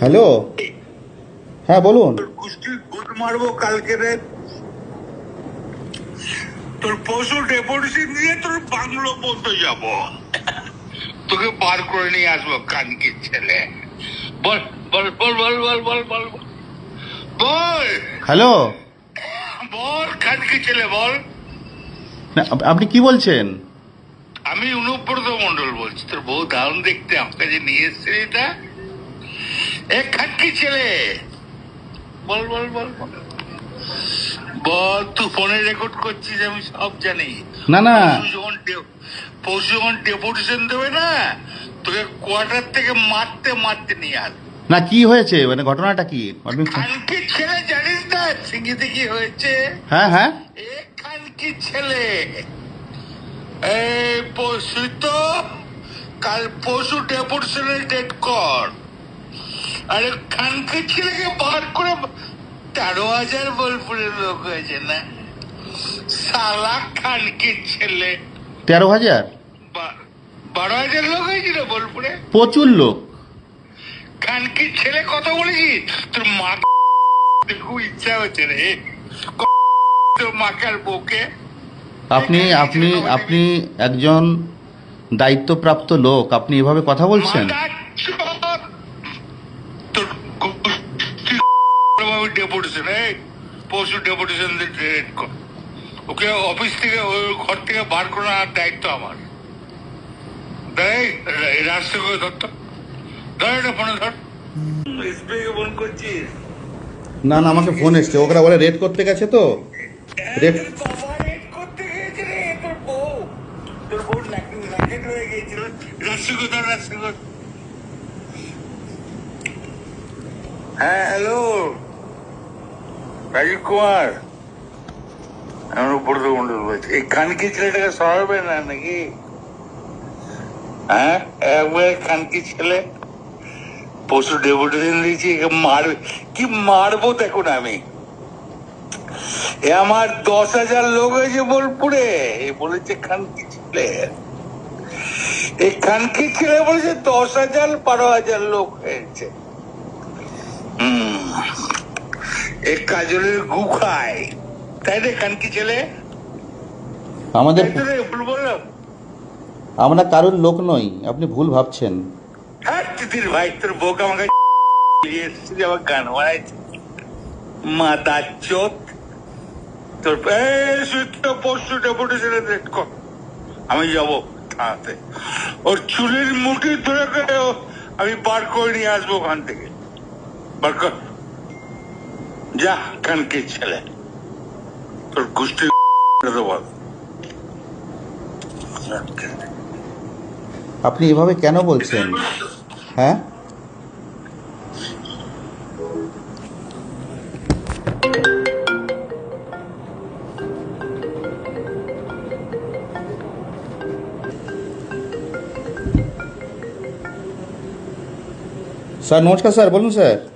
Hello? হ্যাঁ বলুন। মারবো কালকে রে। তোর পশু ডেপুটেশন দিয়ে তোর বাংলো পর্যন্ত যাব। তোকে বার করে নিয়ে আসব কানকির ছেলে। বল বল বল বল বল বল বল বল। হ্যালো? বল কানকি ছেলে বল। আপনি কি বলছেন? আমি অনুব্রত মন্ডল বলছি। তোর বউ দারুণ দেখতে আমাকে যে নিয়ে এসছে এটা এ খাটকি ছেলে। বল বল বল। তুই ফোনে রেকর্ড করছিস আমি সব জানি। না না। পরশু যখন ডেপুটেশন দেবে না তোকে কোয়ার্টার থেকে মারতে মারতে নিয়ে আস। না কি হয়েছে? মানে ঘটনাটা কি? খানকি ছেলে জানিস না? সিঙ্গিতে কি হয়েছে? হ্যাঁ হ্যাঁ। এ খানকি ছেলে। এই পরশু তো কাল পরশু ডেপুটেশনের ডেট কর। আরে খানকি ছেলেকে বার করে তেরো হাজার বোলপুরের লোক হয়েছে না? সালা খানকি ছেলে। তেরো হাজার? বারো হাজার লোক হয়েছিল বোলপুরে? প্রচুর লোক। ছেলে কথা বলেছিস তোর মা খুব ইচ্ছা হচ্ছে রে। তোর মাকার বউকে? আপনি আপনি আপনি একজন দায়িত্বপ্রাপ্ত লোক। আপনি এভাবে কথা বলছেন? ডেপুটেশন এই পরশু ডেপুটেশন রেড কর। ওকে অফিস থেকে ওই ঘর থেকে বার করার দায়িত্ব আমার। রাস্তা করে ধরতো ধর এটা ফোনে ধর। এসবিকে ফোন করছিস? না না আমাকে ফোন এসছে। ওরা বলে রেড করতে গেছে তো। রেড তোর বাবা রেড করতে গিয়েছে তোর বউ। তোর বউ নাকেট হয়ে গিয়েছিল। রাস্তা ধর রাস্তা কর হ্যাঁ হ্যালো రాజీవ్ కుమార్ ఇప్పుడు ఉండదు দিয়েছি কি মারবো দেখুন আমি। এ আমার দশ হাজার লোক হয়েছে বোলপুরে। বলেছে খানকি ছেলে? এই খানকি ছেলে বলেছে? দশ হাজার, বারো হাজার লোক হয়েছে। হম। এ কাজলের গু খায়। তাই রে খানকি ছেলে? আমাদের ভুল বললাম। আমরা কারোর লোক নই আপনি ভুল ভাবছেন। হ্যাঁ তিতির ভাই তোর বউকে আমাকে নিয়ে আমার গান বানাইছে। মাতা চোত। তোর পরশু রেড কর আমি যাব থানাতে। ওর চুলের মুঠি ধরে করে আমি বার করে নিয়ে আসব ওখান থেকে। বার কর। যা কানকে ছেলে তোর গোষ্ঠী বল আপনি এভাবে কেন বলছেন? হ্যাঁ? স্যার, নমস্কার স্যার, বলুন স্যার।